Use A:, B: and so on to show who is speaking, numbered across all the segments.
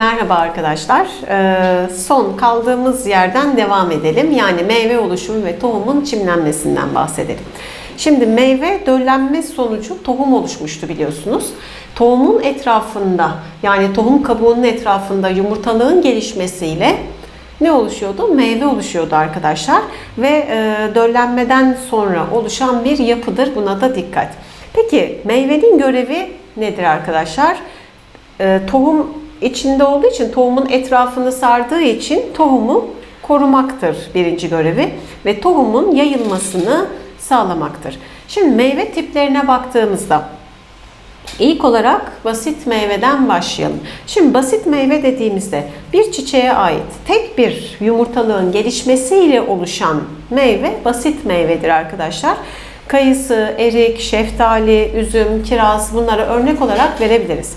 A: Merhaba arkadaşlar. Ee, son kaldığımız yerden devam edelim. Yani meyve oluşumu ve tohumun çimlenmesinden bahsedelim. Şimdi meyve döllenme sonucu tohum oluşmuştu biliyorsunuz. Tohumun etrafında yani tohum kabuğunun etrafında yumurtalığın gelişmesiyle ne oluşuyordu? Meyve oluşuyordu arkadaşlar. Ve e, döllenmeden sonra oluşan bir yapıdır. Buna da dikkat. Peki meyvenin görevi nedir arkadaşlar? E, tohum içinde olduğu için tohumun etrafını sardığı için tohumu korumaktır birinci görevi ve tohumun yayılmasını sağlamaktır. Şimdi meyve tiplerine baktığımızda ilk olarak basit meyveden başlayalım. Şimdi basit meyve dediğimizde bir çiçeğe ait tek bir yumurtalığın gelişmesiyle oluşan meyve basit meyvedir arkadaşlar. Kayısı, erik, şeftali, üzüm, kiraz bunları örnek olarak verebiliriz.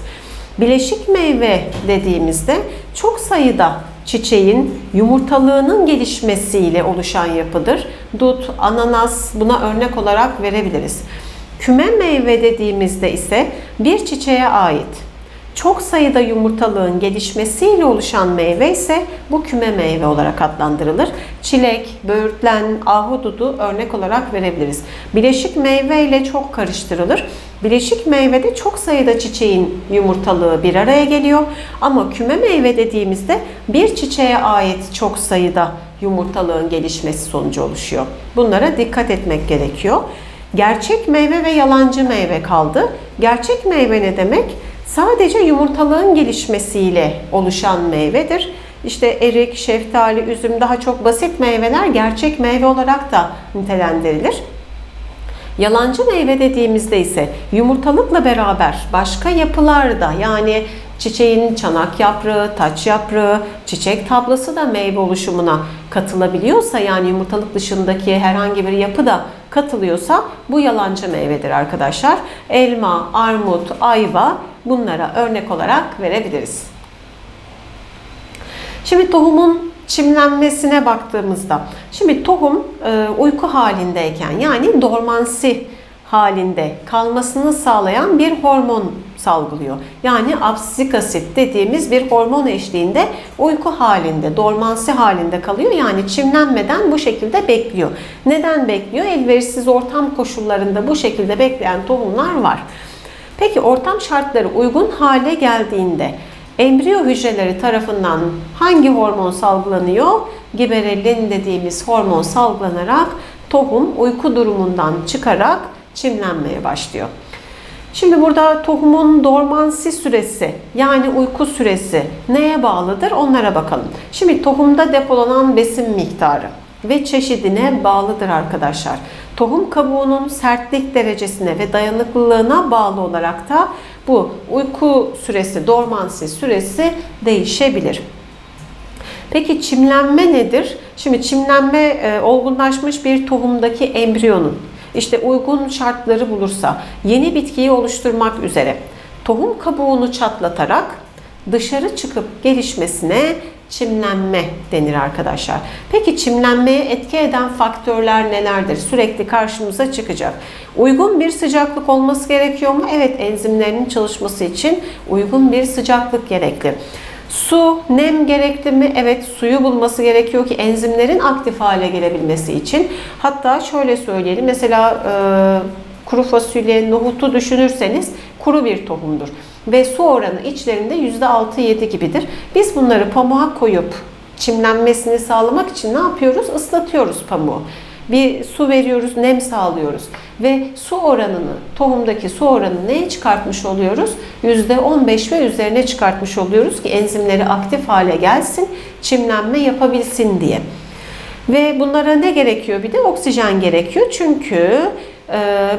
A: Bileşik meyve dediğimizde çok sayıda çiçeğin yumurtalığının gelişmesiyle oluşan yapıdır. Dut, ananas buna örnek olarak verebiliriz. Küme meyve dediğimizde ise bir çiçeğe ait çok sayıda yumurtalığın gelişmesiyle oluşan meyve ise bu küme meyve olarak adlandırılır. Çilek, böğürtlen, ahududu örnek olarak verebiliriz. Bileşik meyve ile çok karıştırılır. Bileşik meyvede çok sayıda çiçeğin yumurtalığı bir araya geliyor. Ama küme meyve dediğimizde bir çiçeğe ait çok sayıda yumurtalığın gelişmesi sonucu oluşuyor. Bunlara dikkat etmek gerekiyor. Gerçek meyve ve yalancı meyve kaldı. Gerçek meyve ne demek? Sadece yumurtalığın gelişmesiyle oluşan meyvedir. İşte erik, şeftali, üzüm daha çok basit meyveler gerçek meyve olarak da nitelendirilir. Yalancı meyve dediğimizde ise yumurtalıkla beraber başka yapılar da yani çiçeğin çanak yaprağı, taç yaprağı, çiçek tablası da meyve oluşumuna katılabiliyorsa yani yumurtalık dışındaki herhangi bir yapı da katılıyorsa bu yalancı meyvedir arkadaşlar. Elma, armut, ayva bunlara örnek olarak verebiliriz. Şimdi tohumun çimlenmesine baktığımızda, şimdi tohum e, uyku halindeyken yani dormansi halinde kalmasını sağlayan bir hormon salgılıyor. Yani absisik asit dediğimiz bir hormon eşliğinde uyku halinde, dormansi halinde kalıyor. Yani çimlenmeden bu şekilde bekliyor. Neden bekliyor? Elverişsiz ortam koşullarında bu şekilde bekleyen tohumlar var. Peki ortam şartları uygun hale geldiğinde embriyo hücreleri tarafından hangi hormon salgılanıyor? Giberellin dediğimiz hormon salgılanarak tohum uyku durumundan çıkarak çimlenmeye başlıyor. Şimdi burada tohumun dormansi süresi yani uyku süresi neye bağlıdır onlara bakalım. Şimdi tohumda depolanan besin miktarı ve çeşidine bağlıdır arkadaşlar. Tohum kabuğunun sertlik derecesine ve dayanıklılığına bağlı olarak da bu uyku süresi, dormansi süresi değişebilir. Peki çimlenme nedir? Şimdi çimlenme e, olgunlaşmış bir tohumdaki embriyonun işte uygun şartları bulursa yeni bitkiyi oluşturmak üzere tohum kabuğunu çatlatarak dışarı çıkıp gelişmesine çimlenme denir arkadaşlar. Peki çimlenmeye etki eden faktörler nelerdir? Sürekli karşımıza çıkacak. Uygun bir sıcaklık olması gerekiyor mu? Evet enzimlerinin çalışması için uygun bir sıcaklık gerekli. Su, nem gerekli mi? Evet suyu bulması gerekiyor ki enzimlerin aktif hale gelebilmesi için. Hatta şöyle söyleyelim mesela e, kuru fasulye, nohutu düşünürseniz kuru bir tohumdur. Ve su oranı içlerinde %6-7 gibidir. Biz bunları pamuğa koyup çimlenmesini sağlamak için ne yapıyoruz? Islatıyoruz pamuğu bir su veriyoruz, nem sağlıyoruz ve su oranını, tohumdaki su oranını neye çıkartmış oluyoruz? %15 ve üzerine çıkartmış oluyoruz ki enzimleri aktif hale gelsin, çimlenme yapabilsin diye. Ve bunlara ne gerekiyor? Bir de oksijen gerekiyor. Çünkü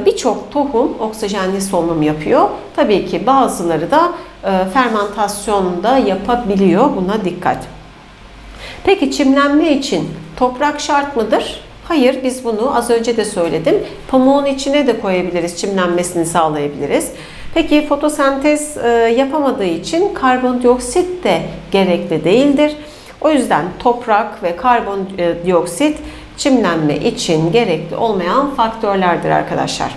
A: birçok tohum oksijenli solunum yapıyor. Tabii ki bazıları da e, fermentasyon da yapabiliyor. Buna dikkat. Peki çimlenme için toprak şart mıdır? Hayır biz bunu az önce de söyledim. Pamuğun içine de koyabiliriz, çimlenmesini sağlayabiliriz. Peki fotosentez e, yapamadığı için karbondioksit de gerekli değildir. O yüzden toprak ve karbondioksit çimlenme için gerekli olmayan faktörlerdir arkadaşlar.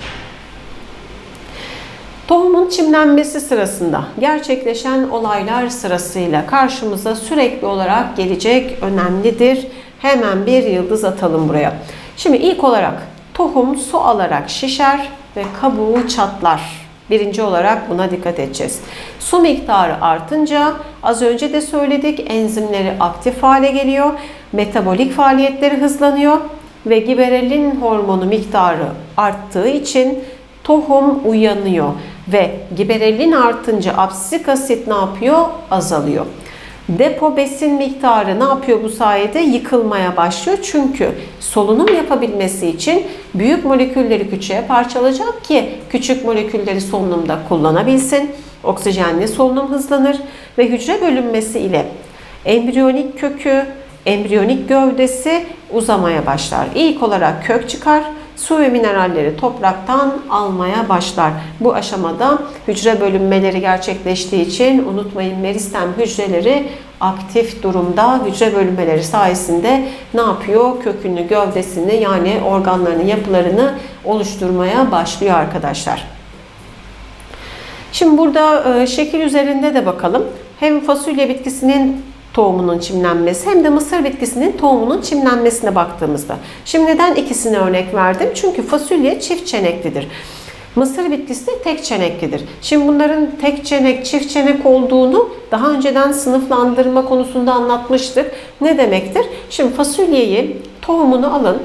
A: Tohumun çimlenmesi sırasında gerçekleşen olaylar sırasıyla karşımıza sürekli olarak gelecek önemlidir. Hemen bir yıldız atalım buraya. Şimdi ilk olarak tohum su alarak şişer ve kabuğu çatlar. Birinci olarak buna dikkat edeceğiz. Su miktarı artınca az önce de söyledik enzimleri aktif hale geliyor. Metabolik faaliyetleri hızlanıyor ve giberelin hormonu miktarı arttığı için tohum uyanıyor ve giberelin artınca absisik asit ne yapıyor? Azalıyor. Depo besin miktarı ne yapıyor bu sayede? Yıkılmaya başlıyor. Çünkü solunum yapabilmesi için büyük molekülleri küçüğe parçalayacak ki küçük molekülleri solunumda kullanabilsin. Oksijenli solunum hızlanır ve hücre bölünmesi ile embriyonik kökü, embriyonik gövdesi uzamaya başlar. İlk olarak kök çıkar, su ve mineralleri topraktan almaya başlar. Bu aşamada hücre bölünmeleri gerçekleştiği için unutmayın meristem hücreleri aktif durumda hücre bölünmeleri sayesinde ne yapıyor? Kökünü, gövdesini yani organlarını, yapılarını oluşturmaya başlıyor arkadaşlar. Şimdi burada e, şekil üzerinde de bakalım. Hem fasulye bitkisinin tohumunun çimlenmesi hem de mısır bitkisinin tohumunun çimlenmesine baktığımızda. Şimdi neden ikisini örnek verdim? Çünkü fasulye çift çeneklidir. Mısır bitkisi de tek çeneklidir. Şimdi bunların tek çenek, çift çenek olduğunu daha önceden sınıflandırma konusunda anlatmıştık. Ne demektir? Şimdi fasulyeyi, tohumunu alın.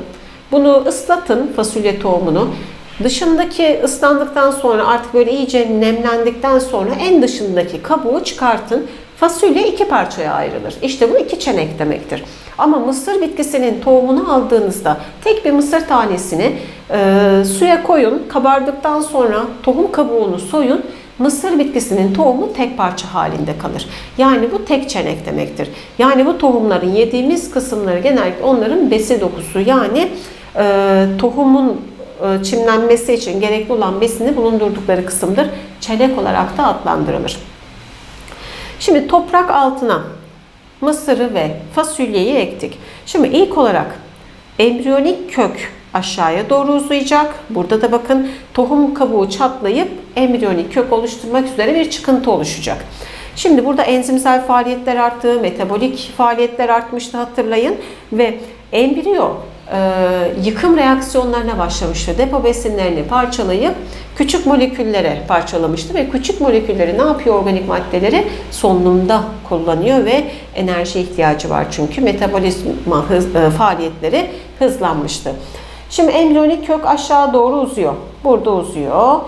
A: Bunu ıslatın fasulye tohumunu. Dışındaki ıslandıktan sonra artık böyle iyice nemlendikten sonra en dışındaki kabuğu çıkartın. Fasulye iki parçaya ayrılır. İşte bu iki çenek demektir. Ama mısır bitkisinin tohumunu aldığınızda tek bir mısır tanesini e, suya koyun. Kabardıktan sonra tohum kabuğunu soyun. Mısır bitkisinin tohumu tek parça halinde kalır. Yani bu tek çenek demektir. Yani bu tohumların yediğimiz kısımları genellikle onların besi dokusu. Yani e, tohumun çimlenmesi için gerekli olan besini bulundurdukları kısımdır. Çenek olarak da adlandırılır. Şimdi toprak altına mısırı ve fasulyeyi ektik. Şimdi ilk olarak embriyonik kök aşağıya doğru uzayacak. Burada da bakın tohum kabuğu çatlayıp embriyonik kök oluşturmak üzere bir çıkıntı oluşacak. Şimdi burada enzimsel faaliyetler arttı, metabolik faaliyetler artmıştı hatırlayın ve embriyo e, yıkım reaksiyonlarına başlamıştı. Depo besinlerini parçalayıp küçük moleküllere parçalamıştı ve küçük molekülleri ne yapıyor organik maddeleri? Solunumda kullanıyor ve enerji ihtiyacı var çünkü metabolizma hız, e, faaliyetleri hızlanmıştı. Şimdi embriyonik kök aşağı doğru uzuyor. Burada uzuyor.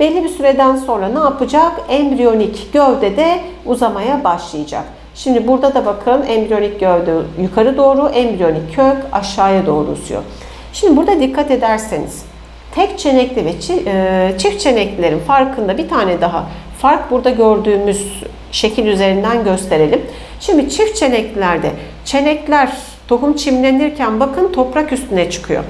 A: Belli bir süreden sonra ne yapacak? Embriyonik gövde de uzamaya başlayacak. Şimdi burada da bakın embriyonik gövde yukarı doğru, embriyonik kök aşağıya doğru uzuyor. Şimdi burada dikkat ederseniz tek çenekli ve e, çift çeneklilerin farkında bir tane daha fark burada gördüğümüz şekil üzerinden gösterelim. Şimdi çift çeneklilerde çenekler tohum çimlenirken bakın toprak üstüne çıkıyor.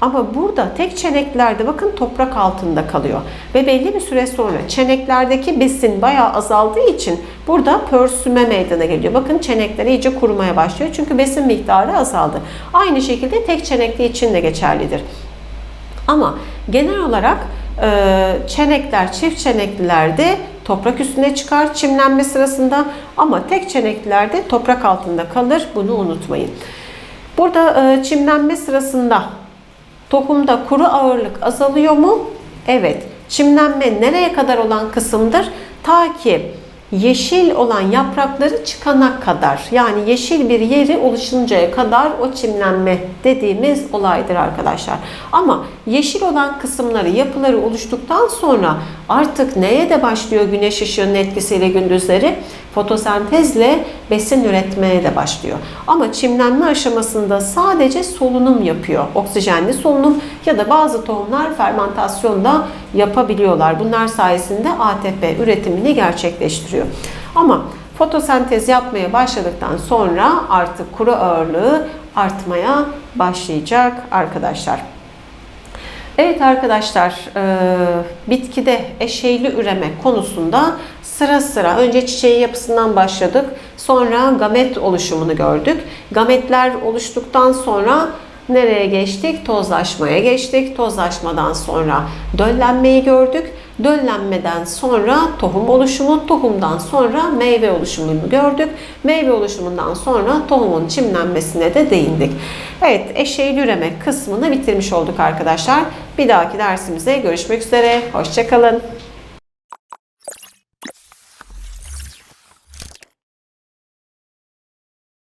A: Ama burada tek çeneklerde bakın toprak altında kalıyor. Ve belli bir süre sonra çeneklerdeki besin bayağı azaldığı için burada pörsüme meydana geliyor. Bakın çenekler iyice kurumaya başlıyor. Çünkü besin miktarı azaldı. Aynı şekilde tek çenekli için de geçerlidir. Ama genel olarak çenekler çift çeneklilerde toprak üstüne çıkar çimlenme sırasında ama tek çeneklilerde toprak altında kalır. Bunu unutmayın. Burada çimlenme sırasında Tohumda kuru ağırlık azalıyor mu? Evet. Çimlenme nereye kadar olan kısımdır? Ta ki yeşil olan yaprakları çıkana kadar yani yeşil bir yeri oluşuncaya kadar o çimlenme dediğimiz olaydır arkadaşlar. Ama yeşil olan kısımları, yapıları oluştuktan sonra artık neye de başlıyor güneş ışığının etkisiyle gündüzleri? Fotosentezle besin üretmeye de başlıyor. Ama çimlenme aşamasında sadece solunum yapıyor. Oksijenli solunum ya da bazı tohumlar fermentasyonda yapabiliyorlar. Bunlar sayesinde ATP üretimini gerçekleştiriyor. Ama fotosentez yapmaya başladıktan sonra artık kuru ağırlığı artmaya başlayacak arkadaşlar. Evet arkadaşlar, bitkide eşeyli üreme konusunda sıra sıra önce çiçeğin yapısından başladık. Sonra gamet oluşumunu gördük. Gametler oluştuktan sonra nereye geçtik? Tozlaşmaya geçtik. Tozlaşmadan sonra döllenmeyi gördük. Döllenmeden sonra tohum oluşumu, tohumdan sonra meyve oluşumunu gördük. Meyve oluşumundan sonra tohumun çimlenmesine de değindik. Evet, eşeği üreme kısmını bitirmiş olduk arkadaşlar. Bir dahaki dersimize görüşmek üzere. Hoşçakalın.